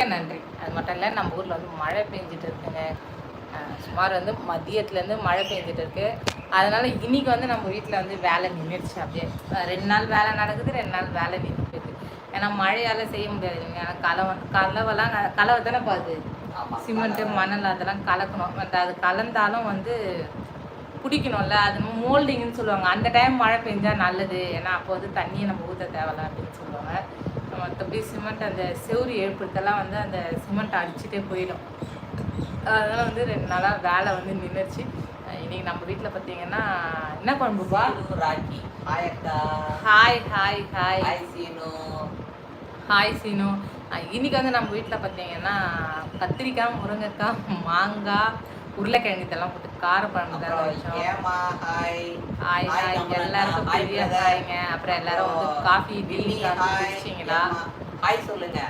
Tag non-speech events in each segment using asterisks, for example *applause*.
மிக்க நன்றி. அது மட்டும் இல்லை நம்ம ஊரில் வந்து மழை பெஞ்சிட்டு இருக்குங்க. சுமார் வந்து மதியத்துலேருந்து மழை பெஞ்சிட்டு இருக்கு. அதனால இன்னைக்கு வந்து நம்ம வீட்டில் வந்து வேலை நின்றுடுச்சு அப்படியே ரெண்டு நாள் வேலை நடக்குது ரெண்டு நாள் வேலை நின்று போயிடுது ஏன்னா மழையால் செய்ய முடியாது ஏன்னா கலவை கலவெல்லாம் கலவை தானே பாது. சிமெண்ட்டு மணல் அதெல்லாம் கலக்கணும். அந்த அது கலந்தாலும் வந்து குடிக்கணும்ல அது மோல்டிங்னு சொல்லுவாங்க. அந்த டைம் மழை பெஞ்சா நல்லது. ஏன்னா அப்போ வந்து தண்ணியை நம்ம ஊற்ற தேவையில்ல அப்படின்னு சொல்லுவாங்க. மற்றபடி சிமெண்ட் அந்த செவுறு ஏற்படுத்தலாம் வந்து அந்த சிமெண்ட் அடிச்சுட்டே போயிடும். அதனால வந்து ரெண்டு நாளாக வேலை வந்து நின்றுச்சு இன்னைக்கு நம்ம வீட்டில் பார்த்தீங்கன்னா என்ன குழம்புப்பா ராக்கி ஹாய் அக்கா hi hi hi hi Seenu. Hi Seenu. அஹ் இன்னைக்கு வந்து நம்ம வீட்டில் பார்த்தீங்கன்னா கத்திரிக்காய் முருங்கைக்காய் மாங்காய் உருளைக்கிழங்கு இதெல்லாம் போட்டு வச்சோம். ஏமா ஹாய் ஹாய். எல்லாருக்கும் பெரிய. ஹாய்ங்க அப்புறம் எல்லாரும் வந்து காஃபி டீ. குடிச்சிங்களா ஹாய் சொல்லுங்க.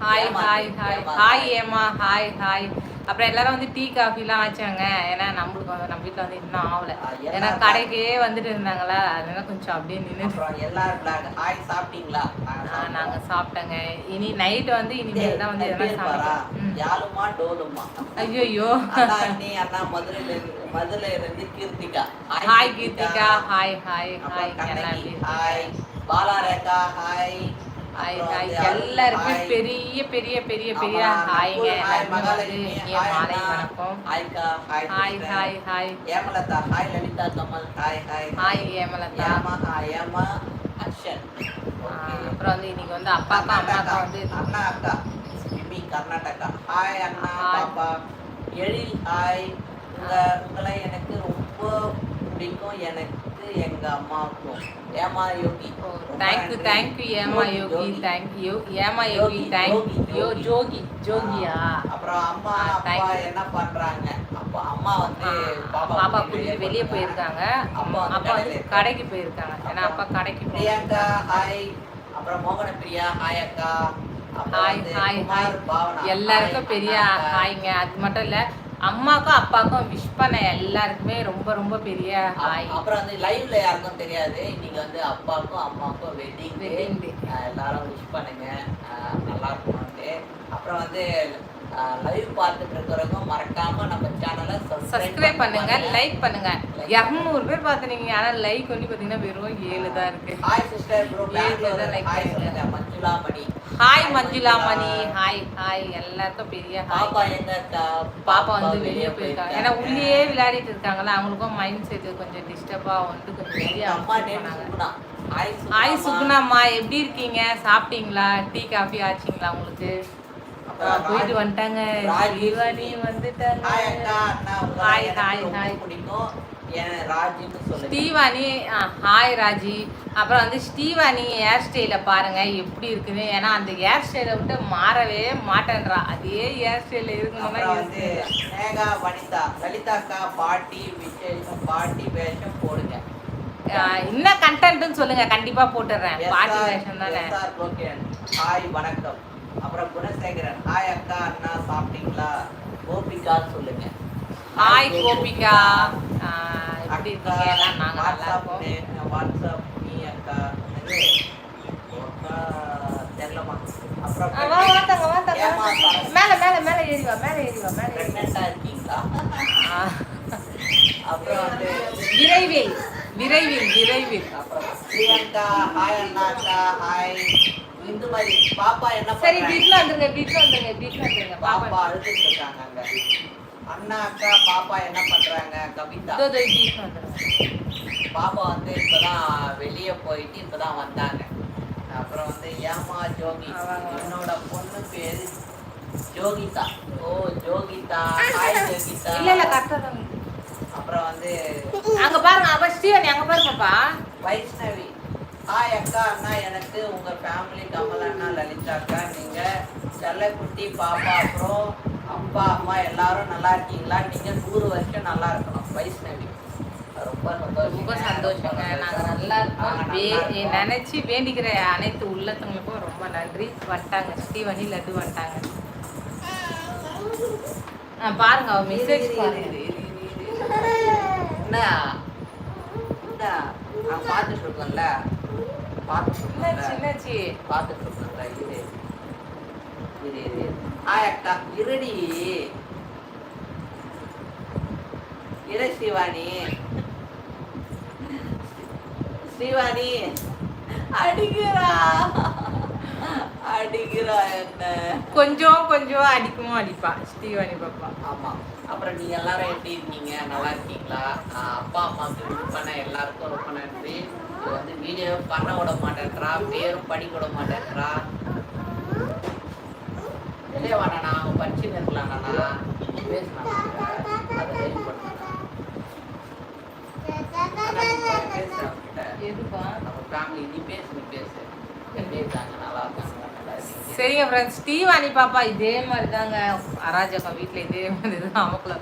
Hi hi hi hi Hema hi hi அப்புறம் எல்லாரும் வந்து டீ காஃபிலாம் வச்சாங்க. ஏன்னா நம்மளுக்கு வந்து நம்ம வீட்டில் வந்து இன்னும் ஆகல ஏன்னா கடைக்கே வந்துட்டு இருந்தாங்களா? அதனால கொஞ்சம் அப்படியே நின்று எல்லாரும். ஹாய் சாப்பிட்டீங்களா? நாங்க. நாங்கள் சாப்பிட்டோங்க. இனி நைட் வந்து இனிமேல் தான் வந்து எதனா பேர் பாரா? சமைக்கணும். ம். யாழுமா டோலுமா? ஐயோ அண்ணா அண்ணி மதுரையில மதுரையில இருந்து Keerthika. Hi Keerthika. Hi hi hi hi Bala Rekha hi எல்லாருக்கும். பெரிய பெரிய பெரிய பெரிய ஹாய்ங்க. மகாலட்சுமி. மாலை. வணக்கம். ஹாய்க்கா hi hi. Hi Hemalatha. Hi Lalitha Kamal. Hi hi hi Hemalatha. Hema hi Hema action அப்புறம் வந்து இன்னைக்கு வந்து அப்பாக்கா அம்மாக்கா வந்து அண்ணா அக்கா. சிமி கர்நாடகா. ஹாய் அண்ணா. பாப்பா. எழில் ஹாய் உங்க உங்களை எனக்கு ரொம்ப பிடிக்கும். எனக்கு எங்க அம்மாவுக்கும். ஏமா யோகி? தேங்க்யூ. தேங்க்யூ ஏமா யோகி தேங்க்யூ ஏமா யோகி தேங்க்யூ. ஜோகி ஜோகியா அப்புறம் அம்மா அப்பா. என்ன பண்றாங்க? அப்பா அம்மா வந்து பாப்பா கூட்டிட்டு வெளியே போயிருக்காங்க. அப்பா வந்து அப்பா வந்து. கடைக்கு போயிருக்காங்க. ஏன்னா அப்பா கடைக்கு பிரியங்கா ஹாய் அப்புறம் மோகன பிரியா ஹாய் அக்கா ஹாய் வந்து ஹாய் ஹாய் எல்லாருக்கும் பெரிய. ஹாய்ங்க அது மட்டும் இல்லை அம்மாக்கும் அப்பாவுக்கும் விஷ் பண்ண எல்லாருக்குமே ரொம்ப ரொம்ப பெரிய ஹாய் அப்~ அப்புறம் வந்து லைவ்ல யாருக்கும் தெரியாது. இன்னைக்கு வந்து அப்பாவுக்கும் அம்மாவுக்கும் வெட்டிங் Wedding day. எல்லாரும் விஷ் பண்ணுங்க. நல்லா இருக்கணும்ட்டு. அப்புறம் வந்து லைவ் பார்த்துட்டு இருக்கிறவங்க மறக்காம நம்ம சேனலை சப்ஸ்கிரைப் பண்ணுங்க லைக் பண்ணுங்க. இரநூறு பேர் பார்த்துனீங்க ஆனால் லைக் வந்து பார்த்தீங்கன்னா வெறும் ஏழு தான் இருக்கு. ஹாய் சிஸ்டர் ப்ரோ ஏழு தான் ஹாய் பண்ணுங்க. Manjula Mani hi Manjula Mani. Hi hi எல்லாருக்கும் பெரிய பாப்பா எங்க பாப்பா வந்து வெளியே போயிருக்காங்க ஏன்னா உள்ளேயே விளையாடிட்டு இருக்காங்களா அவங்களுக்கும் மைண்ட் செட் கொஞ்சம் டிஸ்டர்பாக வந்து கொஞ்சம் வெளியே அம்மா ஹாய் ஹாய் சுகுணா. சுகுணாம்மா. எப்படி இருக்கீங்க? சாப்பிட்டீங்களா? டீ காஃபி ஆச்சுங்களா உங்களுக்கு? போயிட்டு வந்துட்டாங்க. வந்துட்டாங்க. Hi, hi, hi. பிடிக்கும். ஸ்டீவானி ஹாய் ராஜி. அப்புறம் வந்து ஸ்டீவானி ஹேர் ஸ்டைலை பாருங்க எப்படி இருக்குன்னு ஏன்னா அந்த ஹேர் ஸ்டைலை விட்டு மாறவே மாட்டேன்றா. அதே ஹேர் ஸ்டைல இருக்கணும்னா வந்து மேகா வனிதா. லலிதாக்கா பாட்டி விசேஷம் பாட்டி வேஷம் போடுங்க. என்ன கண்டென்ட்னு சொல்லுங்க கண்டிப்பா போட்டுடுறேன் பாட்டி வேஷம் தானே. ஹாய் வணக்கம். அப்புறம் குணசேகரன். ஹாய் அக்கா. அண்ணா சாப்பிட்டீங்களா? கோபிகா சொல்லுங்க. ஹாய் கோபிகா ஆ, எப்படி அக்கா இருக்கீங்க? எல்லாம் நாங்க நல்லா இருக்கோம். வாட்ஸ்அப் நீ அக்கா? அக்கா தெரியலமா அப்புறம் வாத்தாங்க வாத்தாங்க மேல மேல மேல ஏறி வா மேல ஏறி வா மேல pregnant-ஆ இருக்கீங்களா. அப்புறம் வந்து விரைவில் விரைவில் விரைவில். அப்புறம் பிரியங்கா ஹாய் அண்ணாக்கா ஹாய் இந்த மாதிரி பாப்பா என்ன சரி வீட்ல வந்துருங்க வீட்ல வந்துருங்க வீட்ல வந்துருங்க. பாப்பா பாப்பா அழுதுட்டு இருக்காங்க அங்க. அண்ணா அக்கா பாப்பா என்ன பண்றாங்க? கவிதா. பாப்பா வந்து இப்பதான் வெளியே போயிட்டு இப்பதான் வந்தாங்க. அப்புறம் வந்து ஏமா ஜோகி. என்னோட பொண்ணு பேரு ஜோகிதா. ஓ ஜோகிதா. ஹாய் ஜோகிதா. இல்ல இல்ல கரெக்டா அப்புறம் வந்து அங்க பாருங்க அப்ப ஸ்ரீவனி அங்க பாருங்கப்பா வைஷ்ணவி. ஹாய் அக்கா அண்ணா எனக்கு உங்க ஃபேமிலி கமல் அண்ணா லலிதா அக்கா நீங்க செல்லக்குட்டி பாப்பா அப்புறம் அப்பா அம்மா எல்லாரும் நல்லா இருக்கீங்களா? நீங்க நூறு வருஷம் நல்லா இருக்கணும் வைஷ்ணவி. ரொம்ப ரொம்ப சந்தோஷங்க. நாங்க நல்லா இருக்கோம். நினைச்சு வேண்டிக்கிற அனைத்து உள்ளத்தவங்களுக்கும் ரொம்ப நன்றி. வந்துட்டாங்க. ஸ்ரீவனி லட்டு வந்துட்டாங்க. ஆ, பாருங்க அவ மெசேஜ் பாருங்க. என்ன நான் பார்த்துட்டு இருக்கோம்ல பார்த்துட்டு என்னாச்சு பார்த்துட்டு இருக்கோம்ல இது ஹாய் அக்கா இருடி. இரு சிவானி. சிவானி அடிக்கிறா. அடிக்கிறா என்ன? கொஞ்சம் கொஞ்சம் அடிக்கவும் அடிப்பா ஸ்ரீவாணி பாப்பா. ஆமா. அப்புறம் நீங்க எல்லாரும் எப்படி இருக்கீங்க? நல்லா இருக்கீங்களா? அப்பா அம்மாவுக்கு விஷ் பண்ண எல்லாருக்கும் ரொம்ப நன்றி வந்து வீடியோ பண்ண விட மாட்டேன்றா பேரும் படிக்க விட மாட்டேன்றா. நீ பேசு அவன் இருக்காங்க? நல்லா இருக்காங்க நல்லா இருக்கீங்க சரிங்க ஃப்ரெண்ட்ஸ் ஸ்டீவாணி பாப்பா இதே மாதிரி தாங்க அராஜகம் வீட்டில் இதே மாதிரி தான் அவங்கள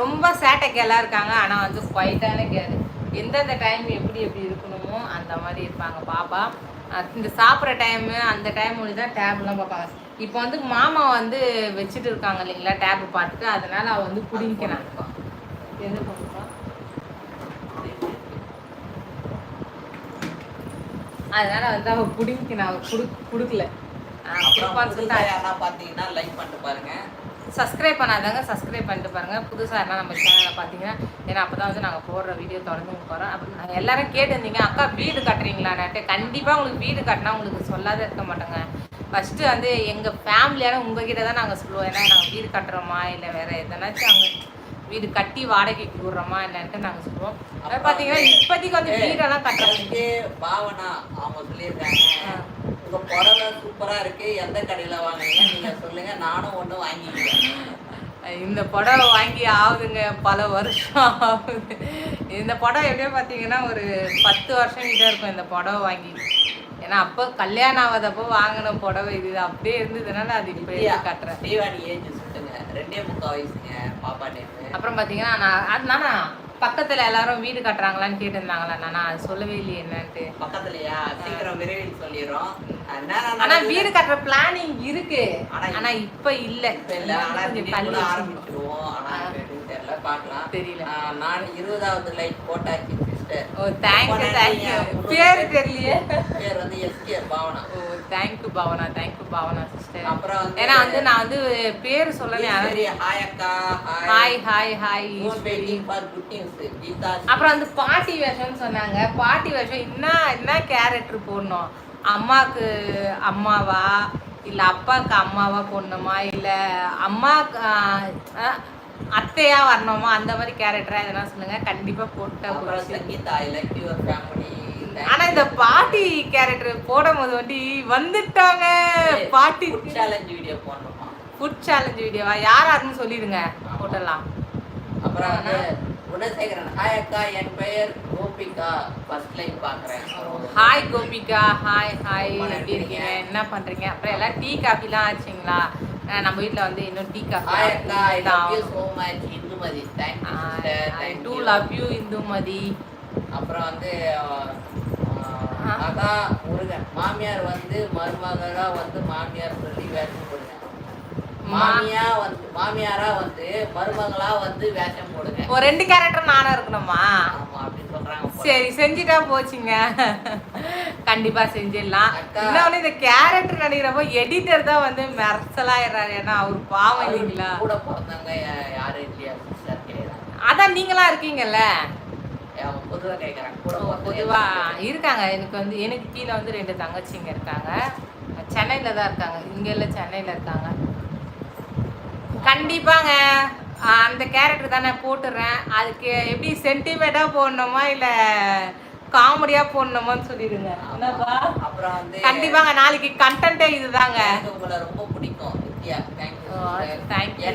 ரொம்ப சேட்டை கேளாக இருக்காங்க. ஆனால் வந்து குவைட்டான கேது எந்தெந்த டைம் எப்படி எப்படி இருக்கணுமோ அந்த மாதிரி இருப்பாங்க பாப்பா. இந்த சாப்பிட்ற டைமு அந்த டைம் ஒளி தான் டேப்லாம் பார்ப்பாங்க. இப்போ வந்து மாமா வந்து வச்சுட்டு இருக்காங்க இல்லைங்களா டேப் பார்த்துட்டு அதனால அவ வந்து குடிக்கிறான் எந்த அதனால வந்து அவ குடிக்கணும் அவ குடு கொடுக்கல. அப்புறம் பார்த்தீங்கன்னா லைக் பண்ணிட்டு பாருங்க. சப்ஸ்கிரைப் பண்ணாதாங்க சப்ஸ்கிரைப் பண்ணிட்டு பாருங்கள் புதுசாக என்ன நம்ம சேனலில் பார்த்தீங்கன்னா ஏன்னா அப்போ தான் வந்து நாங்கள் போடுற வீடியோ தொடர்ந்து போகிறோம் அப்படி நாங்கள் எல்லாரும் கேட்டுருந்தீங்க அக்கா வீடு கட்டுறீங்களான்ட்டு கண்டிப்பாக உங்களுக்கு வீடு கட்டினா உங்களுக்கு சொல்லாத இருக்க மாட்டோங்க. ஃபஸ்ட்டு வந்து எங்கள் ஃபேமிலியான உங்ககிட்ட தான் நாங்கள் சொல்லுவோம். ஏன்னா நாங்கள் வீடு கட்டுறோமா? இல்லை வேறு எதனாச்சும் அங்கே வீடு கட்டி வாடகைக்கு விடுறோமா என்னன்ட்டு நாங்கள் சொல்லுவோம். அப்புறம் பார்த்தீங்கன்னா இப்போதைக்கு வந்து வீடெல்லாம் கட்டுறோம் எனக்கு பாவனா அவங்க சொல்லியிருக்காங்க. உங்க புடவை சூப்பரா இருக்கு எந்த கடையில வாங்குறீங்க நீங்க சொல்லுங்க நானும் ஒண்ணு வாங்கிக்கிறேன். இந்த புடவை வாங்கி ஆகுதுங்க பல வருஷம் ஆகுது. இந்த புடவை எப்படியோ பார்த்தீங்கன்னா ஒரு பத்து வருஷம் கிட்ட இருக்கும் இந்த புடவை வாங்கி. ஏன்னா அப்போ கல்யாணம் ஆகாதப்போ வாங்கின புடவை இது அப்படியே இருந்ததுனால அது இப்போ கட்டுறேன். தீவானி ஏஜ் சொல்லுங்க. ரெண்டே முக்கால் வயசுங்க பாப்பா அப்புறம் பார்த்தீங்கன்னா நான் அது நானா பக்கத்தில் எல்லாரும் வீடு கட்டுறாங்களான்னு கேட்டிருந்தாங்களா நானா அது சொல்லவே இல்லையே என்னன்ட்டு. பக்கத்துலயா? சீக்கிரம் விரைவில் சொல்லிடுறோம். ஆனா வீடு கட்டுற பிளானிங் இருக்கு. ஆனா இப்ப இல்ல. ஆரம்பிச்சிருவோம். ஆனா ஆ. எப்படின்னு தெரியல நான் இருபதாவது லைக் போட்டாச்சு. சிஸ்டர் ஓ தேங்க்யூ தேங்க்யூ பேர் தெரியலையே. பேர் வந்து SK Bhavana. O thank you Bhavana thank you Bhavana sister அப்புறம் வந்து ஏன்னா வந்து நான் வந்து பேர் சொல்லலை ஹாய். அக்கா hi hi hi waiting for good news Geetha. அப்புறம் வந்து பாட்டி வேஷம்னு சொன்னாங்க. பாட்டி வேஷம் என்ன என்ன கேரக்டர் போடணும்? அம்மாவுக்கு அம்மாவா? இல்ல அப்பாவுக்கு அம்மாவா போடணுமா? இல்ல அம்மாவுக்கு அத்தையா வரணுமா? அந்த மாதிரி கேரக்டரா எதனா சொல்லுங்க. கண்டிப்பா போட்ட அப்புறம் Sangeetha I like your family ஆனா இந்த பாட்டி கேரக்டர் போடும் போது வந்து வந்துட்டாங்க. பாட்டி சேலஞ்ச் வீடியோ போடணுமா? ஃபுட் சேலஞ்ச் வீடியோவா யார் யாருன்னு சொல்லிடுங்க. போட்டலாம். அப்புறம் வந்து குணசேகரன். ஹாய் அக்கா. என் பெயர் கோபிகா. ஃபர்ஸ்ட் லைன் பார்க்குறேன் ஹாய் கோபிகா. ஹாய் ஹாய் எப்படி. இருக்கீங்க? என்ன பண்றீங்க? அப்புறம் எல்லாம் டீ காஃபிலாம் ஆச்சுங்களா? நம்ம வீட்ல வந்து இன்னும் tea coffee do love you Indumathi அப்புறம் வந்து. அக்கா முருகன். மாமியார் வந்து மருமகளா வந்து மாமியார் சொல்லி வேஷம் போடுங்க. மாமியா வந்து மாமியாரா வந்து மருமகளா வந்து வேஷம் போடுங்க. ஒரு ரெண்டு கேரக்டர் நானும் இருக்கணுமா? ஆமா அப்படி சொல்றாங்க. சரி செஞ்சுட்டா போச்சுங்க. கண்டிப்பா செஞ்சிடலாம். இன்னொன்னு இந்த கேரக்டர் நடிக்கிறப்போ எடிட்டர் தான் வந்து மெர்சலாயிடுறாரு. ஏன்னா அவர் பாவம் இல்லைங்களா? கூட பிறந்தவங்க யாரும் இல்லையா? அதான் நீங்களா இருக்கீங்கல்ல? அவன் பொதுவா இருக்காங்க. எனக்கு வந்து எனக்கு கீழே வந்து ரெண்டு தங்கச்சிங்க இருக்காங்க. சென்னையில தான் இருக்காங்க. இங்க இல்ல சென்னையில இருக்காங்க. கண்டிப்பாங்க. அந்த கேரக்டர் தான் போட்டுடுறேன் அதுக்கு எப்படி சென்டிமெண்டா போடணுமா இல்ல காமெடியா போடணுமான்னு சொல்லிடுங்க. கண்டிப்பாங்க நாளைக்கு கண்டென்ட்டே இதுதாங்க. உங்களை ரொம்ப பிடிக்கும் Vidya. Thank you.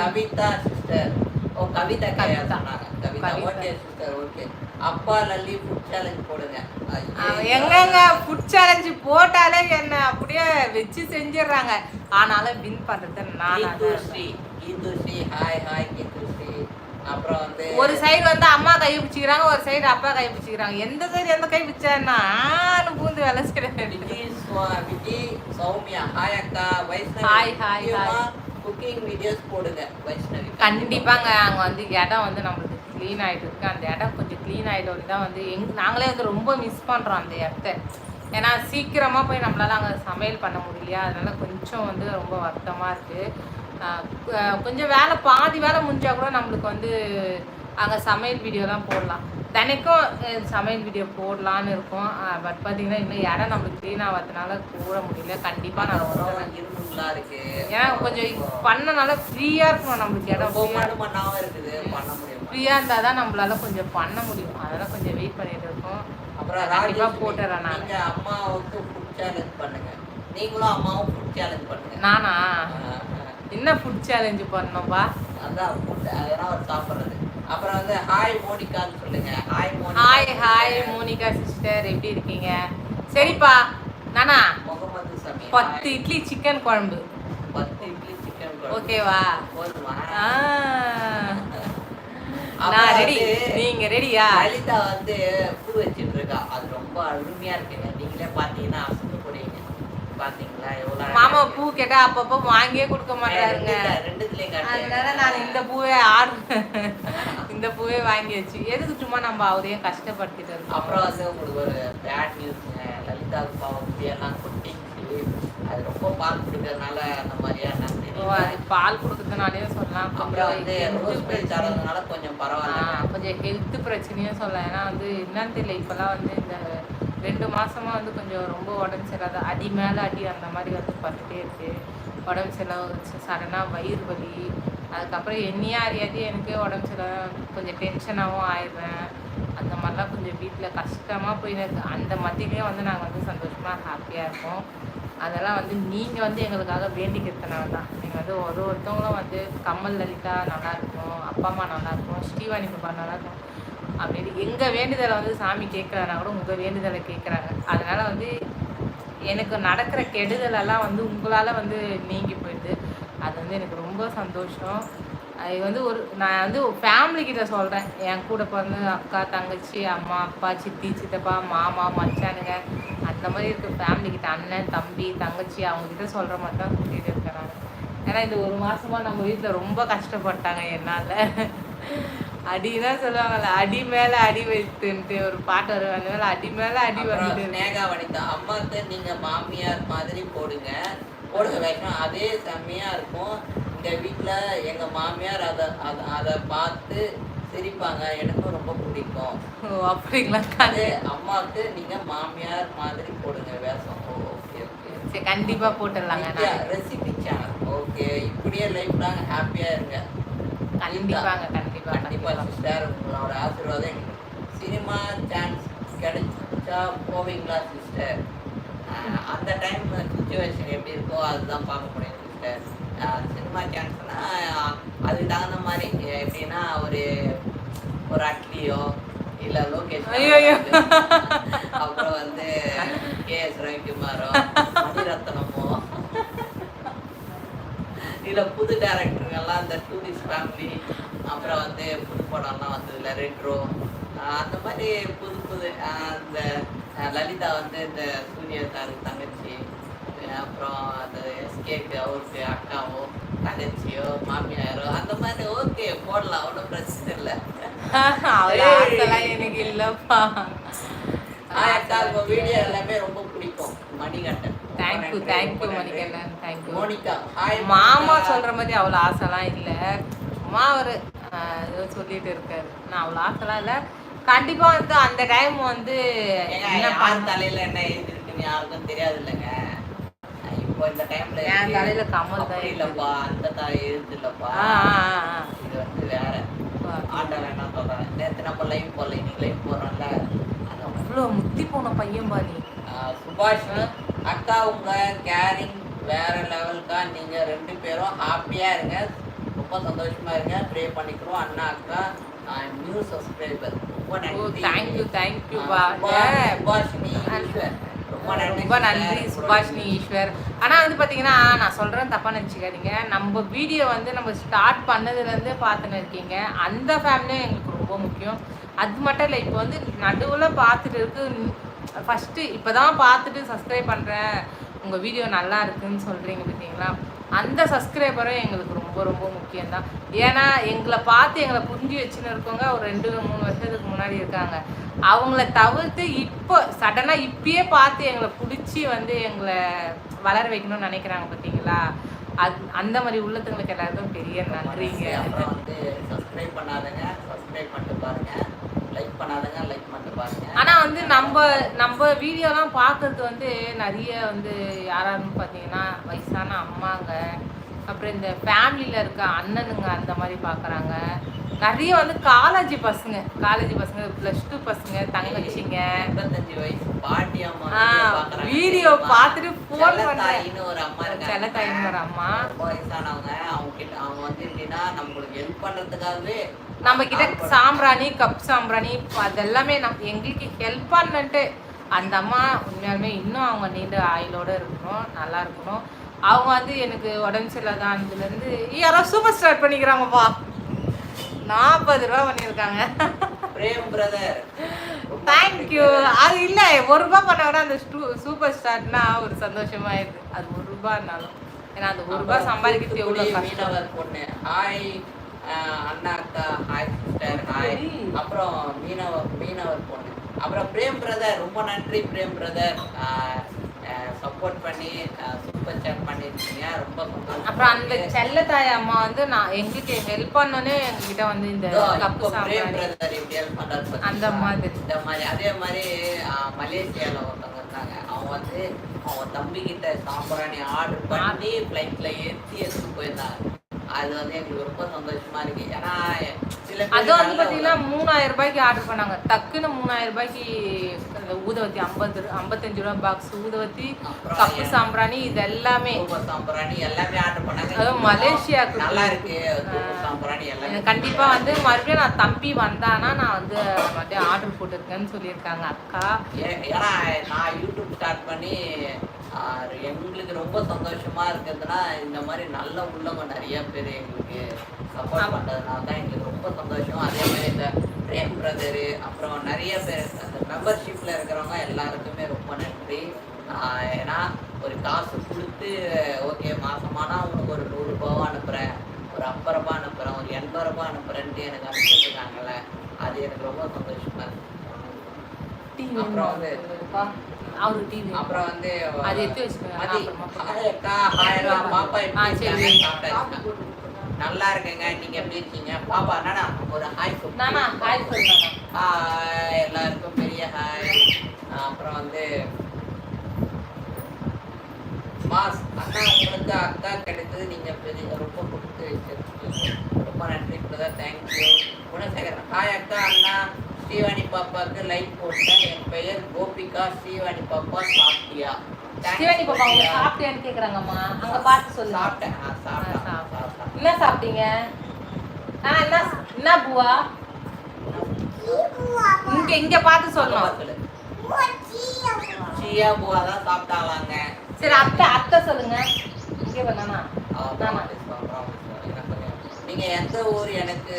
Kavitha sister O Kavitha Kavitha. Kavitha. Okay sister okay அப்பா லல்லி ஃபுட் சேலஞ்ச் போடுங்க. எங்கங்க ஃபுட் சேலஞ்சு போட்டாலே என்ன அப்படியே வச்சு செஞ்சிடுறாங்க. ஆனாலும் வின் பண்றது நான் கீது ஸ்ரீ கீது ஸ்ரீ ஹாய் ஹாய் அப்புறம் வந்து ஒரு சைடு வந்து அம்மா கை பிடிச்சிக்கிறாங்க ஒரு சைடு அப்பா கை பிடிச்சிக்கிறாங்க. எந்த சைடு எந்த கை பிடிச்சான்னா பூந்து வேலை விஜி சௌமியா ஹாய் அக்கா Vaishnavi. Hi, hi. Cooking videos போடுங்க வைஷ்ணவி. கண்டிப்பாங்க அங்கே வந்து இடம் வந்து நம்மளுக்கு க்ளீன் ஆகிட்டு இருக்கு. அந்த இடம் கொஞ்சம் க்ளீன் ஆகிட்டு தான் வந்து எங் நாங்களே வந்து ரொம்ப மிஸ் பண்ணுறோம் அந்த இடத்த. ஏன்னா சீக்கிரமாக போய் நம்மளால அங்கே சமையல் பண்ண முடியலையா? அதனால கொஞ்சம் வந்து ரொம்ப வருத்தமாக இருக்குது கொஞ்சம் வேலை பாதி வேலை முடிஞ்சா கூட நம்மளுக்கு வந்து அங்கே சமையல் வீடியோலாம் போடலாம். தினைக்கும் சமையல் வீடியோ போடலான்னு இருக்கோம். பட் பார்த்தீங்கன்னா இன்னும் இடம் நம்மளுக்கு க்ளீன் ஆகாதனால போட முடியல. கண்டிப்பாக நான் வரோம் இருக்கு. ஏன்னா கொஞ்சம் பண்ணனால ஃப்ரீயாக இருக்கணும் நம்மளுக்கு இடம். மண்ணாவும் இருக்குது. பண்ண முடியும் ஃப்ரீயாக இருந்தால் தான் நம்மளால கொஞ்சம் பண்ண முடியும். அதெல்லாம் கொஞ்சம் வெயிட் பண்ணிட்டு இருக்கோம். அப்புறம் கண்டிப்பா ராஜேஷ் போட்டுறேன் நான். அம்மாவுக்கு ஃபுட் சேலஞ்ச் பண்ணுங்க. நீங்களும் அம்மாவும் ஃபுட் சேலஞ்ச் பண்ணுங்க. நானா? என்ன ஃபுட் சேலஞ்சு பண்ணோம்பா அதான் ஃபுட் அதெல்லாம் அவர் சாப்பிட்றது. அப்புறம் வந்து ஹாய் மோனிகான்னு சொல்லுங்க. Hi hi hi Monica sister எப்படி இருக்கீங்க? சரிப்பா. நானா? முகமது சமி பத்து இட்லி சிக்கன் குழம்பு. பத்து இட்லி சிக்கன் ஓகேவா? போதுமா? நான் ரெடி நீங்க ரெடியா லலிதா வந்து பூ வச்சிட்டு இருக்கா. அது ரொம்ப அருமையா இருக்குங்க. நீங்களே பாத்தீங்கன்னா பாத்தீங்களா? எவ்வளவு மாமா பூ கேட்டா அப்பப்போ வாங்கியே கொடுக்க. மாட்டாருங்க. அதனால நான் இந்த பூவே ஆர்டர் *laughs* இந்த பூவே வாங்கி வச்சு எதுக்கு சும்மா நம்ம அவரையும் கஷ்டப்படுத்திட்டு அப்புறம் வந்து உங்களுக்கு ஒரு பேட் நியூஸ்ங்க லலிதாவுக்கு பாவம் முடியெல்லாம் கொட்டிச்சு அது ரொம்ப பால் குடிக்கிறதுனால அந்த மாதிரியா நான் ஓ, தெரியல. அது பால் கொடுக்கறதுனாலயே சொல்லலாம். அப்புறம் வந்து ரோஸ் மில்க். தரதுனால கொஞ்சம் பரவாயில்ல கொஞ்சம் ஹெல்த் பிரச்சனையும் சொல்லலாம். ஏன்னா வந்து என்னன்னு தெரியல இப்போல்லாம் வந்து இந்த ரெண்டு மாசமா வந்து கொஞ்சம் ரொம்ப உடம்பு சரியில்லாத அடி மேலே அடி அந்த மாதிரி வந்து பட்டுட்டே இருக்கு. உடம்பு சரியில்லாத சடனாக வயிறு வலி. அதுக்கப்புறம் என்னையே அறியாது எனக்கு உடம்பு சரியில்லாத கொஞ்சம் டென்ஷனாகவும் ஆயிடுறேன் அந்த மாதிரிலாம் கொஞ்சம் வீட்டில் கஷ்டமாக போய் அந்த மத்தியிலே வந்து நாங்கள் வந்து சந்தோஷமாக ஹாப்பியாக இருக்கோம். அதெல்லாம் வந்து நீங்கள் வந்து எங்களுக்காக வேண்டிக்கிறதுனால தான். நீங்கள் வந்து ஒரு ஒருத்தவங்களும் வந்து கமல் லலிதா நல்லாயிருக்கும் அப்பா அம்மா நல்லாயிருக்கும் ஸ்ரீவாணி பாப்பா நல்லாயிருக்கும் அப்படின்னு. எங்கள் வேண்டுதலை வந்து சாமி கேட்கலனா கூட உங்கள் வேண்டுதலை கேட்குறாங்க. அதனால் வந்து எனக்கு நடக்கிற கெடுதலெல்லாம் வந்து உங்களால் வந்து நீங்கி போயிடுது. அது வந்து எனக்கு ரொம்ப சந்தோஷம். அது வந்து ஒரு நான் வந்து ஃபேமிலி கிட்ட சொல்கிறேன் என் கூட பிறந்த அக்கா தங்கச்சி அம்மா அப்பா சித்தி சித்தப்பா மாமா மச்சானுங்க அந்த மாதிரி இருக்க ஃபேமிலி கிட்ட அண்ணன் தம்பி தங்கச்சி அவங்க கிட்ட சொல்கிற மாதிரி தான் சொல்லிட்டு இருக்கிறாங்க. ஏன்னா இந்த ஒரு மாதமாக நம்ம வீட்டில் ரொம்ப கஷ்டப்பட்டாங்க என்னால். அடின்னா சொல்லுவாங்கல்ல அடி மேலே அடி வைத்துன்ட்டு ஒரு பாட்டு வரும் அந்த மேலே அடி மேலே அடி வந்துட்டு ஸ்னேகா வனிதா அம்மாக்கு நீங்க மாமியார் மாதிரி போடுங்க. போடுங்க வைக்கணும். அதே செம்மையா இருக்கும். இந்த வீட்ல எங்க மாமியார் அதை அதை அதை பார்த்து சிரிப்பாங்க. எனக்கும் ரொம்ப பிடிக்கும். ஓ அப்படிங்களா? அது அம்மாவுக்கு நீங்க மாமியார் மாதிரி போடுங்க. வேஷம். Okay okay. சரி கண்டிப்பாக போட்டுடலாங்க ரெசிபி சேனல் ஓகே இப்படியே லைஃப் லாங் ஹாப்பியா இருங்க. கண்டிப்பாங்க கண்டிப்பாக கண்டிப்பா சிஸ்டர் உங்களோட ஆசீர்வாதம் சினிமா சான்ஸ் கிடைச்சா போவீங்களா சிஸ்டர்? அந்த டைம் சுச்சுவேஷன் எப்படி இருக்கோ அதுதான் பார்க்க முடியும் சிஸ்டர். சினிமா சான்ஸ்னா அதுக்கு தகுந்த மாதிரி எப்படின்னா ஒரு ஒரு அட்லியோ இல்ல லோகேஷ். அப்புறம் வந்து கே எஸ் ரவிக்குமாரோ மணிரத்னமோ இல்ல புது டேரக்டருங்கெல்லாம் இந்த டூரிஸ்ட் ஃபேமிலி அப்புறம் வந்து புது படம்லாம் வந்ததுல ரெட்ரோ அந்த மாதிரி புது புது அந்த லலிதா வந்து இந்த சூர்யா சாருக்கு தங்கச்சி அப்புறம் அந்த எஸ்கேக்கு அவருக்கு அக்காவோ தங்கச்சியோ மாமியாரோ அந்த மாதிரி ஓகே போடலாம் ஒன்றும் பிரச்சனை இல்லை. அவ்வளோ எனக்கு இல்லைப்பா. அக்கா வீடியோ எல்லாமே ரொம்ப பிடிக்கும் Manikandan. Thank you thank you Manikandan thank you Monica மாமா சொல்ற மாதிரி அவ்வளோ ஆசைலாம் இல்லை. சும்மா அவர் ஏதோ சொல்லிட்டு இருக்காரு. நான் அவ்வளோ ஆசைலாம் இல்லை. கண்டிப்பா வந்து அந்த டைம் வந்து என்ன தலையில என்ன எழுதிருக்குன்னு யாருக்கும் தெரியாது இல்லைங்க இப்போ இந்த டைம்ல என் தலையில கமல் தான் இல்லப்பா அந்த தலை எழுது இல்லப்பா இது வந்து வேற. ஆண்டவன் என்ன சொல்றேன். நேத்து நம்ம லைவ் போடல இன்னைக்கு லைவ் போடுறோம்ல. அவ்வளோ முத்தி போன பையன் ஆஹ் சுபாஷ் அக்கா உங்க கேரிங் வேற லெவலுக்கா நீங்க ரெண்டு பேரும் ஹாப்பியா இருங்க. ரொம்ப சந்தோஷமா இருங்க. ப்ரே பண்ணிக்கிறோம். அண்ணா அக்கா நியூ சப்ஸ்கிரைபர் ரொம்ப நன்றி. Thank you thank you Subhashini Eswar. ரொம்ப நன்றி. சுபாஷினி ஈஸ்வர். ஆனால் வந்து பார்த்தீங்கன்னா நான் சொல்கிறேன் தப்பாக நினச்சிக்காதீங்க. நம்ம வீடியோ வந்து நம்ம ஸ்டார்ட் பண்ணதுலேருந்தே பார்த்துன்னு இருக்கீங்க. அந்த ஃபேமிலியும் எங்களுக்கு ரொம்ப முக்கியம். அது மட்டும் இல்லை இப்போ வந்து நடுவில் பார்த்துட்டு இருக்கு. ஃபஸ்ட்டு இப்போ தான் பார்த்துட்டு சப்ஸ்கிரைப் பண்ணுறேன் உங்கள் வீடியோ நல்லா இருக்குன்னு சொல்கிறீங்க பார்த்தீங்களா? அந்த சப்ஸ்கிரைபரும் எங்களுக்கு ரொம்ப ரொம்ப முக்கியம்தான். ஏன்னா எங்களை பார்த்து எங்களை புரிஞ்சு வச்சுன்னு இருக்கவங்க ஒரு ரெண்டு மூணு வருஷத்துக்கு முன்னாடி இருக்காங்க. அவங்கள தவிர்த்து இப்போ சடனாக இப்பயே பார்த்து எங்களை பிடிச்சி வந்து எங்களை வளர வைக்கணும்னு நினைக்கிறாங்க பார்த்தீங்களா? அது அந்த மாதிரி உள்ளத்துங்களுக்கு எல்லாருக்கும் பெரிய நன்றிங்க. வந்து சப்ஸ்கிரைப் பண்ணாதங்க. சப்ஸ்கிரைப் பண்ணிட்டு பாருங்கள் லைக் பண்ணாதங்க லைக் பண்ணிட்டு பாருங்க. ஆனா வந்து நம்ம நம்ம வீடியோலாம் பார்க்கறது வந்து நிறைய வந்து யாராருன்னு பார்த்தீங்கன்னா வயசான அம்மாங்க. அப்புறம் இந்த ஃபேமிலியில் இருக்க அண்ணனுங்க அந்த மாதிரி பார்க்குறாங்க நிறைய வந்து காலேஜ் பசங்க காலேஜ் பசங்க ப்ளஸ் டூ பசங்க தங்கச்சிங்க. எண்பத்தஞ்சு வயசு பாட்டி அம்மா. வீடியோ பார்த்துட்டு ஃபோன் பண்ண. செல்லத்தாயின்னு ஒரு அம்மா இருக்காங்க. செல்லத்தாயின்னு ஒரு அம்மா. வயசானவங்க. அவங்க கிட்ட அவங்க வந்து எப்படின்னா நம்மளுக்கு ஹெல்ப் பண்றதுக்காகவே நம்ம கிட்ட சாம்பிராணி கப் சாம்பிராணி அதெல்லாமே நம் எங்களுக்கு ஹெல்ப் பண்ணிட்டு அந்த அம்மா உண்மையாலுமே இன்னும் அவங்க நீண்ட ஆயுளோட இருக்கணும் நல்லா இருக்கணும். அவங்க வந்து எனக்கு உடம்பு சரியில்லாததுலேருந்து யாரோ சூப்பர் ஸ்டார்ட் பண்ணிக்கிறாங்கப்பா. நாற்பது ரூபா பண்ணியிருக்காங்க. Frame brother. தேங்க்யூ அது இல்லை ஒரு ரூபா பண்ண விட அந்த சூப்பர் ஸ்டார்ட்னா ஒரு சந்தோஷமாயிருது அது ஒரு ரூபான்னாலும் ஏன்னா அந்த ஒரு ரூபா சம்பாதிக்கிறது எவ்வளோ மீனவர் பொண்ணு. ஹாய் அண்ணா அக்கா ஹாய் சிஸ்டர் ஹாய் அப்புறம் மீனவர் மீனவர் பொண்ணு. அப்புறம் பிரேம் பிரதர் ரொம்ப நன்றி பிரேம் பிரதர். சப்போர்ட் பண்ணி சூப்பர் சேட் பண்ணிருக்கீங்க. ரொம்ப அப்புறம் அந்த செல்லத்தாய் அம்மா வந்து நான் எங்களுக்கு ஹெல்ப் பண்ணோன்னே எங்ககிட்ட வந்து இந்த கப்பு பாத்தீங்களா? அந்த மாதிரி. இந்த மாதிரி அதே மாதிரி ஆஹ், மலேசியால ஒருத்தவங்க இருக்காங்க. அவங்க வந்து அவங்க தம்பி கிட்ட சாம்பிராணி ஆர்டர் பண்ணி ஃப்ளைட்ல ஏத்தி எடுத்து போயிருந்தாங்க. அது வந்து எங்களுக்கு ரொம்ப சந்தோஷமா இருக்கு. ஏன்னா சில அது வந்து நல்ல பாத்தீங்கன்னா மூணாயிரம் ரூபாய்க்கு ஆர்டர் பண்ணாங்க. டக்குன்னு மூணாயிரம் ரூபாய்க்கு ஊதவத்தி ஐம்பது ஐம்பத்தஞ்சு ரூபா பாக்ஸ் ஊதவத்தி கப்பு சாம்பிராணி இது எல்லாமே சாம்பிராணி எல்லாமே ஆர்டர் பண்ணாங்க. அதுவும் மலேசியாக்கு நல்லா இருக்கு. சாம்பிராணி எல்லாமே. எனக்கு கண்டிப்பா வந்து மறுபடியும் நான் தம்பி வந்தானா நான் வந்து மறுபடியும் ஆர்டர் போட்டிருக்கேன்னு சொல்லியிருக்காங்க அக்கா. ஏன்னா நான் யூடியூப் ஸ்டார்ட் பண்ணி எங்களுக்கு ரொம்ப சந்தோஷமா இருக்கிறதுனா இந்த மாதிரி நல்ல உள்ளவங்க நிறைய பேர் எங்களுக்கு சப்போர்ட் பண்றதுனால தான் எங்களுக்கு ரொம்ப சந்தோஷம். அதே மாதிரி இந்த பிரேம் பிரதரு அப்புறம் நிறைய பேர் அந்த மெம்பர்ஷிப்ல இருக்கிறவங்க எல்லாருக்குமே ரொம்ப நன்றி. ஏன்னா ஒரு காசு கொடுத்து ஓகே மாசமானா உனக்கு ஒரு நூறு ரூபாவா அனுப்புறேன் ஒரு ஐம்பது ரூபாய் அனுப்புறேன் ஒரு எண்பது ரூபாய் அனுப்புறேன்ட்டு எனக்கு அனுப்பிட்டு இருக்காங்கல்ல அது எனக்கு ரொம்ப சந்தோஷமா இருக்கு. அப்புறம் வந்து அவரு டிவி அப்புறம் வந்து அது எடுத்து வச்சுக்கோங்க, பாப்பா நல்லா இருக்கேங்க. நீங்க எப்படி இருக்கீங்க? பாப்பா நானா ஒரு ஹாய் நானா ஹாய் ஹாய் எல்லாருக்கும் பெரிய ஹாய் அப்புறம் வந்து மாஸ் அண்ணா உங்களுக்கு அக்கா கிடைத்தது நீங்க பெரிய ரொம்ப கொடுத்து வச்சிருக்கீங்க. ரொம்ப நன்றி பிரதர் தேங்க்யூ குணசேகரன். ஹாய் அக்கா அண்ணா. ஸ்ரீவாணி பாப்பாவுக்கு லைக் போட்டேன் என் பெயர் கோபிகா. ஸ்ரீவாணி பாப்பா சாப்பிட்டியா? சிவனி பாப்பா. சாப்பிட்டேன்னு கேக்குறாங்கம்மா. அங்க பார்த்து சொல்லு. சாப்பிட்டேன். சாப்பிட்டேன். என்ன சாப்பிட்டீங்க? ஆ என்ன என்ன பூவா? இங்க இங்க பார்த்து சொல்லணும் சொல்லு. சியா பூவா தான் சாப்பிட்டாலாங்க சரி அத்தை அத்தை சொல்லுங்க. இங்கே பண்ணானா? நீங்க எந்த ஊர்? எனக்கு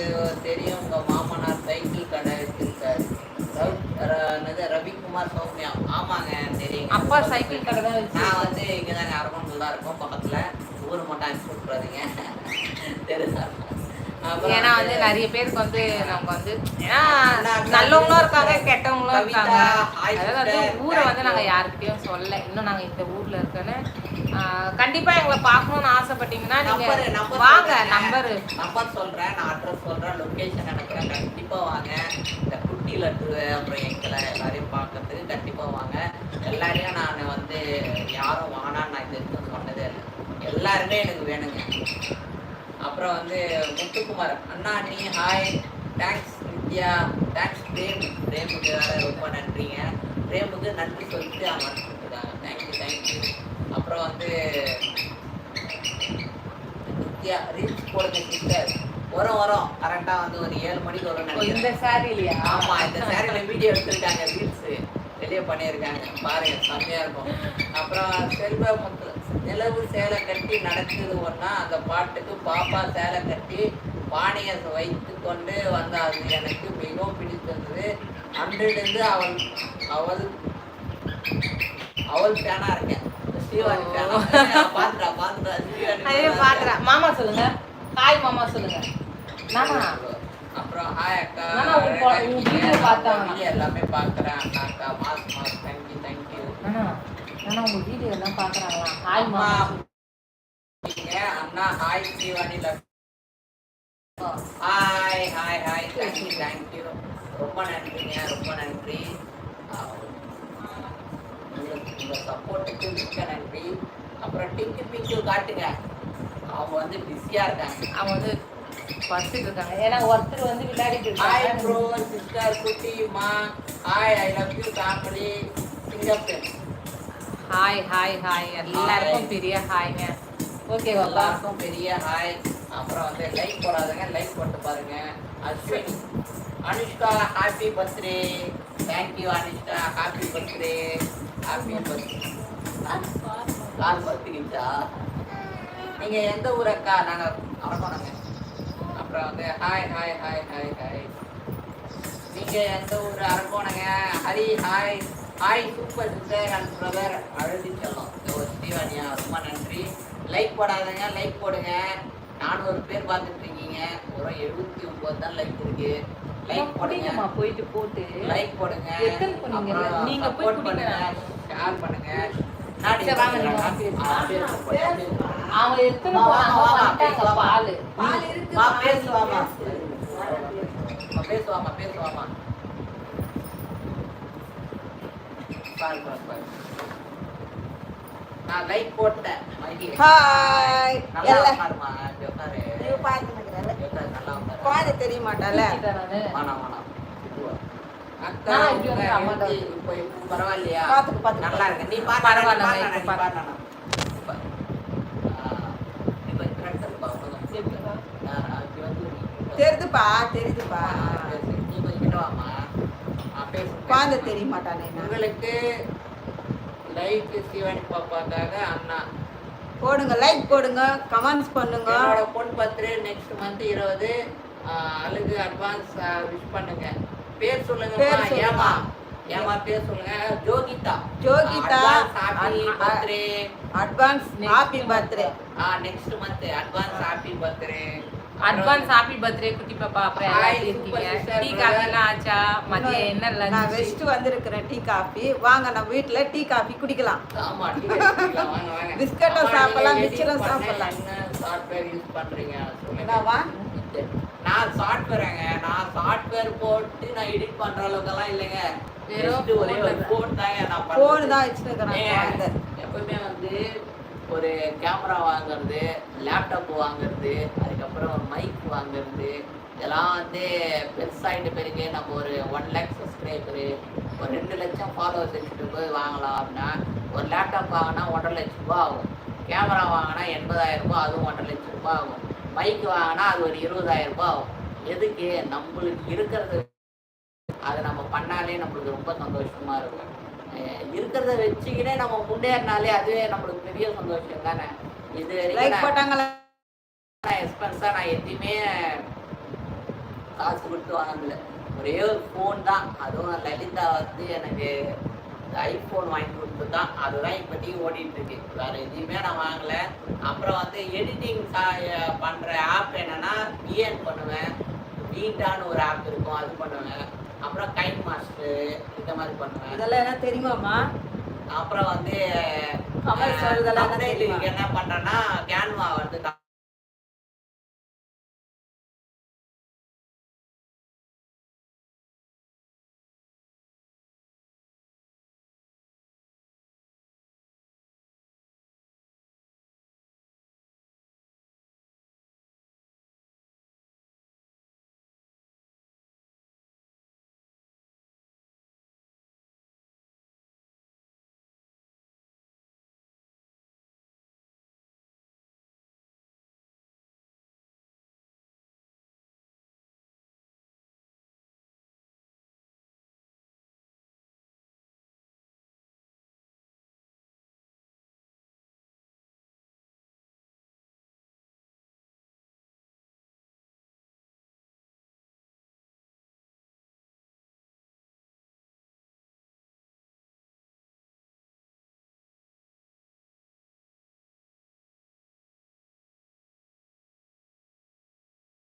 தெரியும் உங்க மாமனார் சைக்கிள் கடை வச்சிருக்காரு. ரவிக்குமார் சௌமியா. ஆமாங்க தெரியுங்க. அப்பா சைக்கிள் கடை தான் நான் வந்து இங்க தாங்க அரவணையில் தான் இருக்கோம் பக்கத்துல. ஊர் மட்டும் அனுப்பிச்சு விட்றாதீங்க தெரியுதா ஏன்னா வந்து நிறைய பேருக்கு வந்து நம்ம வந்து ஏன்னா நல்லவங்களும் இருக்காங்க கெட்டவங்களும் இருக்காங்க. அதாவது வந்து ஊரை வந்து நாங்க யாருக்கிட்டையும் சொல்லல. இன்னும் நாங்க இந்த ஊர்ல இருக்கோன்னு ஆஹ் கண்டிப்பா எங்களை பார்க்கணும்னு ஆசைப்பட்டீங்கன்னா நீங்க நம்பரு, நம்பர் வாங்க. நம்பரு. நம்பர் சொல்றேன் நான் அட்ரஸ் சொல்றேன் லொகேஷன் அனுப்புறேன் கண்டிப்பா வாங்க. இந்த குட்டி லட்டு அப்புறம் எங்களை எல்லாரையும் பார்க்கறதுக்கு கண்டிப்பா வாங்க. எல்லாரையும் நான் வந்து யாரும் வானான்னு நான் இது சொன்னதே இல்லை. எல்லாருமே எனக்கு வேணுங்க. அப்புறம் வந்து முத்துக்குமார் அண்ணா நீ hi thanks Nithya thanks Prem. பிரேமுக்கு வேற ரொம்ப நன்றிங்க. பிரேமுக்கு நன்றி சொல்லிட்டு அவங்க அனுப்பிட்டுருக்காங்க தேங்க்யூ தேங்க்யூ அப்புறம் வந்து நித்யா ரீல்ஸ் போடுங்க சிஸ்டர் வரும் வரும். கரெக்டா வந்து ஒரு ஏழு மணிக்கு வரும் இந்த சாரி இல்லையா? ஆமா இந்த சேரீல வீடியோ எடுத்திருக்காங்க ரீல்ஸ் வெளியே பண்ணியிருக்காங்க. பாருங்க செம்மையா இருக்கும். அப்புறம் செல்வ முத்து நிலவு சேலை கட்டி நடக்குது ஒன்னா அந்த பாட்டுக்கு பாப்பா சேலை கட்டி பானையை வைத்து கொண்டு வந்த அது எனக்கு மிகவும் பிடித்திருந்தது. அன்றிலிருந்து அவள் அவள் அவள் ஃபேனா இருக்கேன். ஸ்ரீவாணி ஃபேனா பாத்துட்டா பாத்துட்டா ஸ்ரீவாணி பாக்குறேன் மாமா சொல்லுங்க. ஹாய் மாமா சொல்லுங்க. அப்புறம் ஹாய் அக்கா. எல்லாமே பார்க்குறேன் அண்ணா அக்கா மாஸ் மாஸ் தேங்க்யூ தேங்க்யூ நானா நானா உங்க வீடியோ எல்லாம் பாக்குறாங்களா? ஹாய் நீங்க அண்ணா hi luck hi hi hi thank you thank you ரொம்ப நன்றிங்க ரொம்ப நன்றி. உங்களுக்கு உங்கள் சப்போர்ட்டுக்கு மிக்க நன்றி. அப்புறம் டிங்கு பிங்கு காட்டுங்க. அவங்க வந்து பிஸியாக இருக்காங்க. அவங்க வந்து படிச்சுட்டு இருக்காங்க. ஏன்னா ஒருத்தர் வந்து விளையாடிட்டு ஹாய் ப்ரோ சிஸ்டர் குட்டி மா hi I love you family Singapore hi hi hi எல்லாருக்கும் பெரிய ஹாய்ங்க. ஓகே எல்லாருக்கும் பெரிய ஹாய். அப்புறம் வந்து லைக் போடாதுங்க லைக் போட்டு பாருங்க. Ashwini Anushka happy birthday thank you Anushka. Happy birthday happy birthday call பர்த்டேச்சா நீங்க எந்த ஊர் அக்கா நாங்க அரக்கோணங்க. அப்புறம் வந்து hi hi hi hi hi நீங்க எந்த ஊர்? அரக்கோணங்க. Hari hi hi super sister and brother அழுதி செல்லம். ஓ ஸ்ரீவாணியா ரொம்ப நன்றி. லைக் போடாதங்க லைக் போடுங்க. நானூறு பேர் பார்த்துட்டு இருக்கீங்க. ஒரு எழுபத்தி ஒன்பது தான் லைக் இருக்கு. லைக் போடுங்க. குடிங்கம்மா போயிட்டு போட்டு. லைக் போடுங்க. நீங்க குடிங்க. பண்ணுங்க. ஷேர் பண்ணுங்க. அவங்க எத்தனை பேசுவாமா பேசுவாமா பேசுவாமா பாரு, பாரு, பாரு. நான் லைக் போட்டேன். ஹாய் நல்லா உட்காருமா, உட்காரு. குழந்தை தெரிய மாட்டால. வேணாம், வேணாம். பரவாயில்லையா. நல்லா இருக்கு. நீ பாரு பரவாயில்ல, பாரு, நான் நீ கொஞ்சம் front ஆ, ஆ. ஆ. குழந்தை தெரிய மாட்டானே. உங்களுக்கு லைக் சிவன் பாப்பாக்காக அண்ணா போடுங்க லைக் போடுங்க கமெண்ட்ஸ் பண்ணுங்க என்னோட பொன் பர்த்டே நெக்ஸ்ட் மந்த் இருபது அழுகு அட்வான்ஸ் விஷ் பண்ணுங்க பேர் சொல்லுங்க. ஏமா ஏமா பேர் சொல்லுங்க Jogitha Jogitha. Happy birthday advance happy birthday next month advance happy birthday advance happy birthday குட்டி பாப்பா. அப்புறம் இருக்கீங்க டீ. காஃபி எல்லாம் ஆச்சா? மதியம் என்ன நான் வச்சுட்டு வந்திருக்கிறேன் டீ காஃபி வாங்க நம்ம வீட்ல டீ காஃபி குடிக்கலாம். பிஸ்கட்டும் சாப்பிடலாம், மிச்சரும் சாப்பிடலாம். சாஃப்ட்வேர் யூஸ் பண்றீங்க? என்னவா? நான் சாஃப்ட்வேருங்க நான் சாஃப்ட்வேர் போட்டு நான் எடிட் பண்ற அளவுக்கெல்லாம் இல்லைங்க. ஒரே ஒரு ஃபோன் தாங்க நான் போன். தான் குழந்தை எப்பவுமே வந்து ஒரு கேமரா வாங்குறது லேப்டாப் வாங்குறது அதுக்கப்புறம் ஒரு மைக் வாங்குறது இதெல்லாம் வந்து பெருசாகிட்டு பிறகு நம்ம ஒரு ஒன் லேக் சப்ஸ்கிரைபரு ஒரு ரெண்டு லட்சம் ஃபாலோவர்ஸ் வச்சுட்டு போய் வாங்கலாம் அப்படின்னா ஒரு லேப்டாப் வாங்கினா ஒன்றரை லட்ச ரூபா ஆகும். கேமரா வாங்கினா எண்பதாயிரம் ரூபா அதுவும் ஒன்றரை லட்ச ரூபாய் ஆகும். மைக் வாங்கினா அது ஒரு இருபதாயிரம் ரூபா ஆகும். எதுக்கு? நம்மளுக்கு இருக்கிறது அதை நம்ம பண்ணாலே நம்மளுக்கு ரொம்ப சந்தோஷமாக இருக்கும். இருக்கிறத வச்சுக்கினே நம்ம முன்னேறினாலே அதுவே நம்மளுக்கு பெரிய சந்தோஷம் தானே? இது லைக் போட்டாங்களா எக்ஸ்பென்ஸாக நான் எதையுமே காசு கொடுத்து வாங்கல. ஒரே ஒரு ஃபோன் தான். அதுவும் லலிதா வந்து எனக்கு ஐஃபோன் வாங்கி கொடுத்து தான் அதுதான் இப்போதைக்கு ஓடிட்டு இருக்கு வேற எதையுமே நான் வாங்கல. அப்புறம் வந்து எடிட்டிங் பண்ற ஆப் என்னன்னா பிஎன் பண்ணுவேன். பீட்டான்னு ஒரு ஆப் இருக்கும். அது பண்ணுவேன். அப்புறம் கைன் மாஸ்டர் இந்த மாதிரி பண்ணுவேன். இதெல்லாம் என்ன தெரியுமாம்மா? அப்புறம் வந்து என்ன பண்றேன்னா கேன்வா வந்து